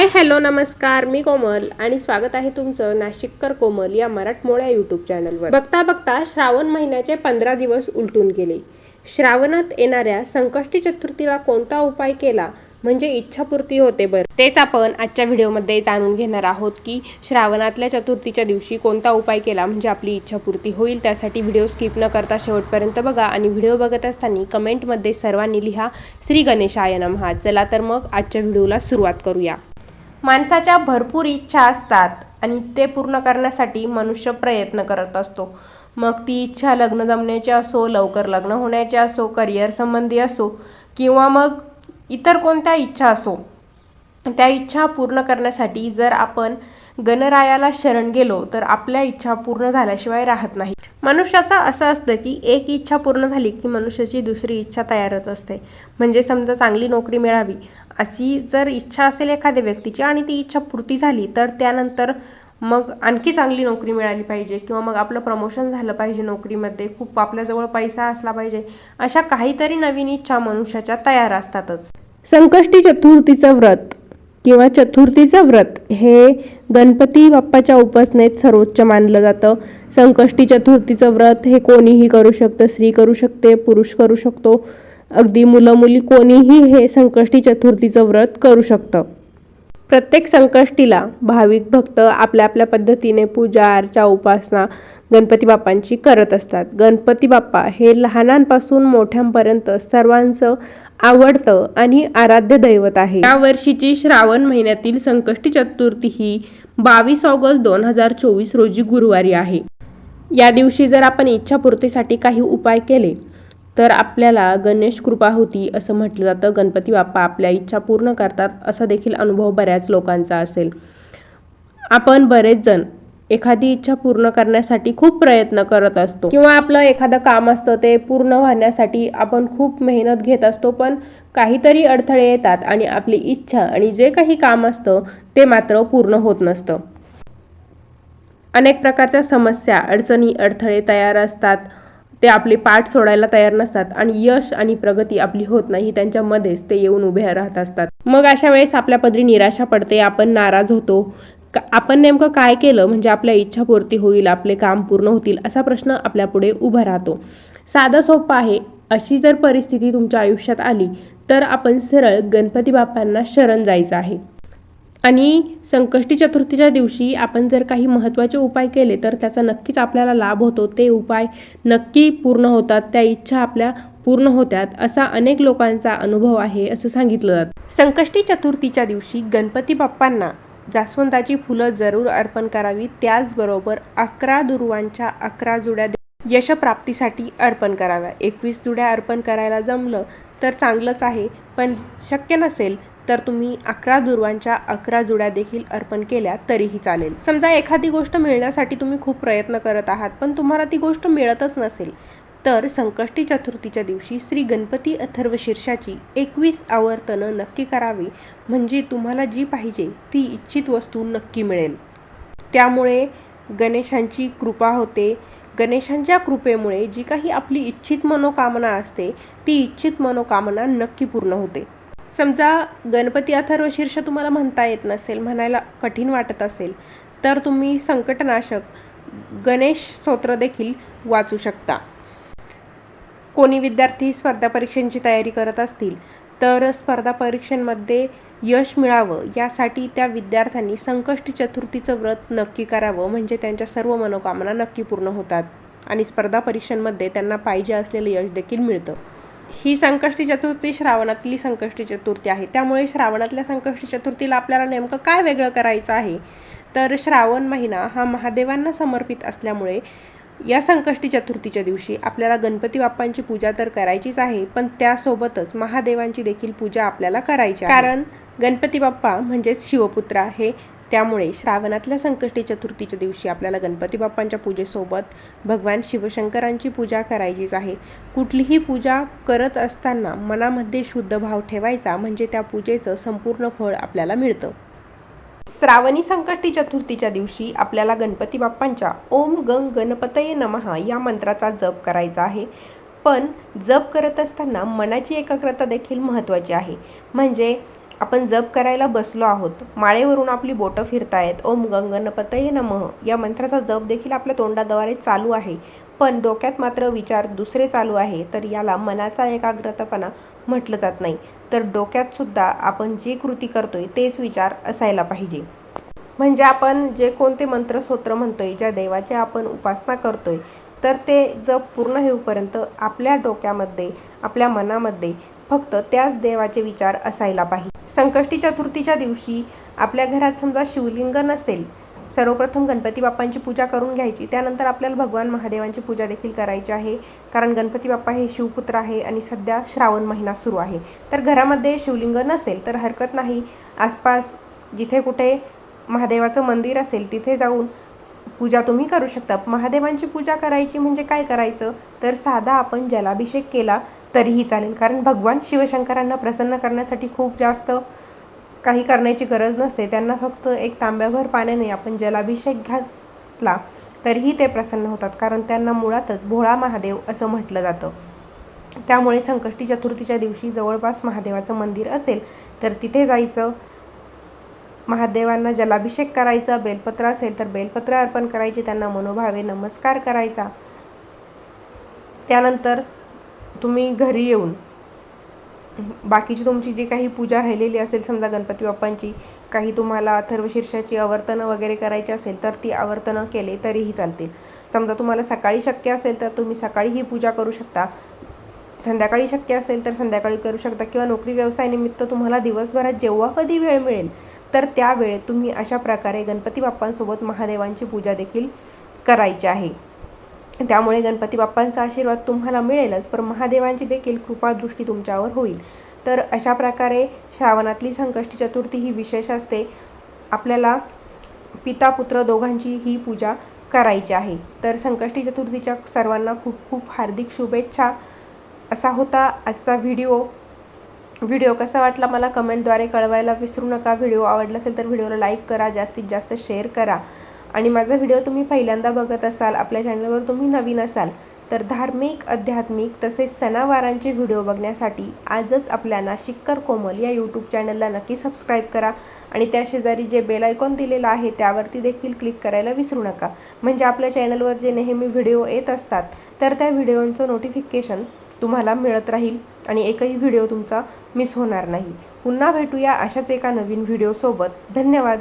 Hi hello नमस्कार. मी कोमल आणि स्वागत आहे तुमचं नाशिककर कोमल या मराठमोळ्या यूट्यूब चॅनलवर बघता बघता श्रावण महिन्याचे पंधरा दिवस उलटून गेले. श्रावणात येणाऱ्या संकष्टी चतुर्थीला कोणता उपाय केला म्हणजे इच्छापूर्ती होते बरं? तेच आपण आजच्या व्हिडिओमध्ये जाणून घेणार आहोत की श्रावणातल्या चतुर्थीच्या दिवशी कोणता उपाय केला म्हणजे आपली इच्छापूर्ती होईल त्यासाठी व्हिडिओ स्किप न करता शेवटपर्यंत बघा आणि व्हिडिओ बघत असताना कमेंटमध्ये सर्वांनी लिहा श्री गणेशाय नमः. चला तर मग आजच्या व्हिडिओला सुरुवात करूया. माणसाच्या भरपूर इच्छा असतात आणि ते पूर्ण करण्यासाठी मनुष्य प्रयत्न करत असतो. मग ती इच्छा लग्न जमण्याची असो लवकर लग्न होण्याची असो करिअर संबंधी असो किंवा मग इतर कोणत्या इच्छा असो त्या इच्छा पूर्ण करण्यासाठी जर आपण गणरायाला शरण गेलो तर आपल्या इच्छा पूर्ण झाल्याशिवाय राहत नाही. मनुष्याचं असं असतं की एक इच्छा पूर्ण झाली की मनुष्याची दुसरी इच्छा तयारच असते. म्हणजे समजा चांगली नोकरी मिळावी अशी जर इच्छा असेल एखाद्या व्यक्तीची आणि ती इच्छा पूर्ती झाली तर त्यानंतर मग आणखी चांगली नोकरी मिळाली पाहिजे किंवा मग आपलं प्रमोशन झालं पाहिजे नोकरीमध्ये खूप आपल्याजवळ पैसा असला पाहिजे अशा काहीतरी नवीन इच्छा मनुष्याच्या तयार असतातच. संकष्टी चतुर्थीचं व्रत किंवा चतुर्थीचं व्रत हे गणपती बाप्पाच्या उपासनेत सर्वोच्च मानलं जातं. संकष्टी चतुर्थीचं व्रत हे कोणीही करू शकतं स्त्री करू शकते पुरुष करू शकतो. अगदी मुलं मुली कोणीही हे संकष्टी चतुर्थीचं व्रत करू शकतं. प्रत्येक संकष्टीला भाविक भक्त आपल्या आपल्या पद्धतीने पूजा अर्चा उपासना गणपती बाप्पांची करत असतात. गणपती बाप्पा हे लहानांपासून मोठ्यांपर्यंत सर्वांचं आवडतं आणि आराध्य दैवत आहे. या वर्षीची श्रावण महिन्यातील संकष्टी चतुर्थी ही बावीस ऑगस्ट दोन हजार चोवीस रोजी गुरुवारी आहे. या दिवशी जर आपण इच्छापूर्तीसाठी काही उपाय केले तर आपल्याला गणेश कृपा होती असं म्हटलं जातं. गणपती बाप्पा आपल्या इच्छा पूर्ण करतात असा देखील अनुभव बऱ्याच लोकांचा असेल. आपण बरेच जण एखादी इच्छा पूर्ण करण्यासाठी खूप प्रयत्न करत असतो. किंवा आपलं एखादं काम असतं ते पूर्ण होण्यासाठी आपण खूप मेहनत घेत असतो पण काहीतरी अडथळे येतात आणि आपली इच्छा आणि जे काही काम असतं ते मात्र पूर्ण होत नसतं. अनेक प्रकारच्या समस्या अडचणी अडथळे तयार असतात. ते आपले पाठ सोडायला तयार नसतात आणि यश आणि प्रगती आपली होत नाही त्यांच्यामध्येच ते येऊन उभे राहत असतात. मग अशा वेळेस आपल्या पदरी निराशा पडते आपण नाराज होतो. का आपण नेमकं काय केलं? म्हणजे आपल्या इच्छापूर्ती होईल आपले काम पूर्ण होतील असा प्रश्न आपल्यापुढे उभा राहतो. साधं सोपं आहे. अशी जर परिस्थिती तुमच्या आयुष्यात आली तर आपण सरळ गणपती बाप्पांना शरण जायचं आहे. आणि संकष्टी चतुर्थीच्या दिवशी आपण जर काही महत्त्वाचे उपाय केले तर त्याचा नक्कीच आपल्याला लाभ होतो. ते उपाय नक्की पूर्ण होतात त्या इच्छा आपल्या पूर्ण होत्यात असा अनेक लोकांचा अनुभव आहे असं सांगितलं जातं. संकष्टी चतुर्थीच्या दिवशी गणपती बाप्पांना जास्वंदाची फुलं जरूर अर्पण करावी. त्याचबरोबर अकरा दुर्वांच्या अकरा जुड्या यशप्राप्तीसाठी अर्पण कराव्या. एकवीस जुड्या अर्पण करायला जमलं तर चांगलंच आहे पण शक्य नसेल तर तुम्ही अकरा दुर्वांच्या अकरा जुड्या देखील अर्पण केल्या तरीही चालेल. समजा एखादी गोष्ट मिळण्यासाठी तुम्ही खूप प्रयत्न करत आहात पण तुम्हाला ती गोष्ट मिळतच नसेल तर संकष्टी चतुर्थीच्या दिवशी श्री गणपती अथर्व शीर्षाची एकवीस आवर्तनं नक्की करावी म्हणजे तुम्हाला जी पाहिजे ती इच्छित वस्तू नक्की मिळेल. त्यामुळे गणेशांची कृपा होते. गणेशांच्या कृपेमुळे जी काही आपली इच्छित मनोकामना असते ती इच्छित मनोकामना नक्की पूर्ण होते. समजा गणपती अथर्व शीर्ष तुम्हाला म्हणता येत नसेल म्हणायला कठीण वाटत असेल तर तुम्ही संकटनाशक गणेश स्तोत्र देखील वाचू शकता. कोणी विद्यार्थी स्पर्धा परीक्षांची तयारी करत असतील तर स्पर्धा परीक्षांमध्ये यश मिळावं यासाठी त्या विद्यार्थ्यांनी संकष्टी चतुर्थीचं व्रत नक्की करावं म्हणजे त्यांच्या सर्व मनोकामना नक्की पूर्ण होतात. आणि स्पर्धा परीक्षांमध्ये त्यांना पाहिजे असलेलं यश देखील मिळतं. ही संकष्टी चतुर्थी श्रावणातली संकष्टी चतुर्थी आहे. त्यामुळे श्रावणातल्या संकष्टी चतुर्थीला आपल्याला नेमकं काय वेगळं करायचं आहे? तर श्रावण महिना हा महादेवांना समर्पित असल्यामुळे या संकष्टी चतुर्थीच्या दिवशी आपल्याला गणपती बाप्पांची पूजा तर करायचीच आहे पण त्यासोबतच महादेवांची देखील पूजा आपल्याला करायची कारण गणपती बाप्पा म्हणजेच शिवपुत्र आहे त्यामुळे श्रावणातल्या संकष्टी चतुर्थीच्या दिवशी आपल्याला गणपती बाप्पांच्या पूजेसोबत भगवान शिवशंकरांची पूजा करायचीच आहे. कुठलीही पूजा करत असताना मनामध्ये शुद्ध भाव ठेवायचा म्हणजे त्या पूजेचं संपूर्ण फळ आपल्याला मिळतं. श्रावणी संकष्टी चतुर्थीच्या दिवशी आपल्याला गणपती बाप्पांच्या ओम गंग गणपतये नमहा या मंत्राचा जप करायचा आहे. पण जप करत असताना मनाची एकाग्रता देखील महत्त्वाची आहे. म्हणजे आपण जप करायला बसलो आहोत. माळेवरून आपली बोटं फिरतायत. ओम गंगनपतये नमः. या मंत्राचा जप देखील आपल्या तोंडाद्वारे चालू आहे. पण डोक्यात मात्र विचार दुसरे चालू आहे. तर याला मनाचा एकाग्रतापणा म्हटलं जात नाही. तर डोक्यात सुद्धा आपण जे कृती करतोय तेच विचार असायला पाहिजे. म्हणजे आपण जे कोणते मंत्रस्तोत्र म्हणतोय ज्या देवाची आपण उपासना करतोय तर ते जप पूर्ण होईपर्यंत आपल्या डोक्यामध्ये आपल्या मनामध्ये फक्त त्याच देवाचे विचार असायला पाहिजे. संकष्टी चतुर्थीच्या दिवशी आपल्या घरात समजा शिवलिंग नसेल सर्वप्रथम गणपती बाप्पांची पूजा करून घ्यायची. त्यानंतर आपल्याला भगवान महादेवांची पूजा देखील करायची आहे. कारण गणपती बाप्पा हे शिवपुत्र आहे आणि सध्या श्रावण महिना सुरू आहे. तर घरामध्ये शिवलिंग नसेल तर हरकत नाही. आसपास जिथे कुठे महादेवाचं मंदिर असेल तिथे जाऊन पूजा तुम्ही करू शकता. महादेवांची पूजा करायची म्हणजे काय करायचं? तर साधा आपण जलाभिषेक केला तरीही चालेल. कारण भगवान शिवशंकरांना प्रसन्न करण्यासाठी खूप जास्त काही करण्याची गरज नसते. त्यांना फक्त एक तांब्याभर पाण्याने आपण जलाभिषेक घातला तरीही ते प्रसन्न होतात. कारण त्यांना मुळातच भोळा महादेव असं म्हटलं जातं. त्यामुळे संकष्टी चतुर्थीच्या दिवशी जवळपास महादेवाचं मंदिर असेल तर तिथे जायचं. महादेवांना जलाभिषेक करायचा बेलपत्र असेल तर बेलपत्र अर्पण करायचे त्यांना मनोभावे नमस्कार करायचा. त्यानंतर तुम्ही घरी येऊन बाकीची तुमची जी काही पूजा राहिलेली असेल समजा गणपती बाप्पांची काही तुम्हाला अथर्वशीर्षाची आवर्तनं वगैरे करायची असेल तर ती आवर्तनं केले तरीही चालतील. समजा तुम्हाला सकाळी शक्य असेल तर तुम्ही सकाळी ही पूजा करू शकता. संध्याकाळी शक्य असेल तर संध्याकाळी करू शकता. किंवा नोकरी व्यवसायानिमित्त तुम्हाला दिवसभरात जेव्हा कधी वेळ मिळेल तर त्यावेळेत तुम्ही अशा प्रकारे गणपती बाप्पांसोबत महादेवांची पूजा देखील करायची आहे. त्यामुळे गणपती बाप्पांचा आशीर्वाद तुम्हाला मिळेलच पण महादेवांची देखील कृपादृष्टी तुमच्यावर होईल. तर अशा प्रकारे श्रावणातली संकष्टी चतुर्थी ही विशेष असते. आपल्याला पिता पुत्र दोघांची ही पूजा करायची आहे. तर संकष्टी चतुर्थीच्या सर्वांना खूप खूप हार्दिक शुभेच्छा. असा होता आजचा व्हिडिओ. व्हिडिओ कसा वाटला मला कमेंटद्वारे कळवायला विसरू नका. व्हिडिओ आवडला असेल तर व्हिडिओला लाईक करा जास्तीत जास्त शेअर करा. आणि माझा व्हिडिओ तुम्ही पहिल्यांदा बघत असाल आपल्या चॅनलवर तुम्ही नवीन असाल तर धार्मिक आध्यात्मिक तसेच सणावारांचे व्हिडिओ बघण्यासाठी आजच आपल्या नाशिककर कोमल या यूट्यूब चॅनलला नक्की सबस्क्राईब करा. आणि त्या शेजारी जे बेल आयकॉन दिलेलं आहे त्यावरती देखील क्लिक करायला विसरू नका. म्हणजे आपल्या चॅनलवर जे नेहमी व्हिडिओ येत असतात तर त्या व्हिडिओंचं नोटिफिकेशन तुम्हाला मिळत राहील आणि एकही व्हिडिओ तुमचा मिस होणार नाही. पुन्हा भेटूया अशाच एका नवीन व्हिडिओसोबत. धन्यवाद.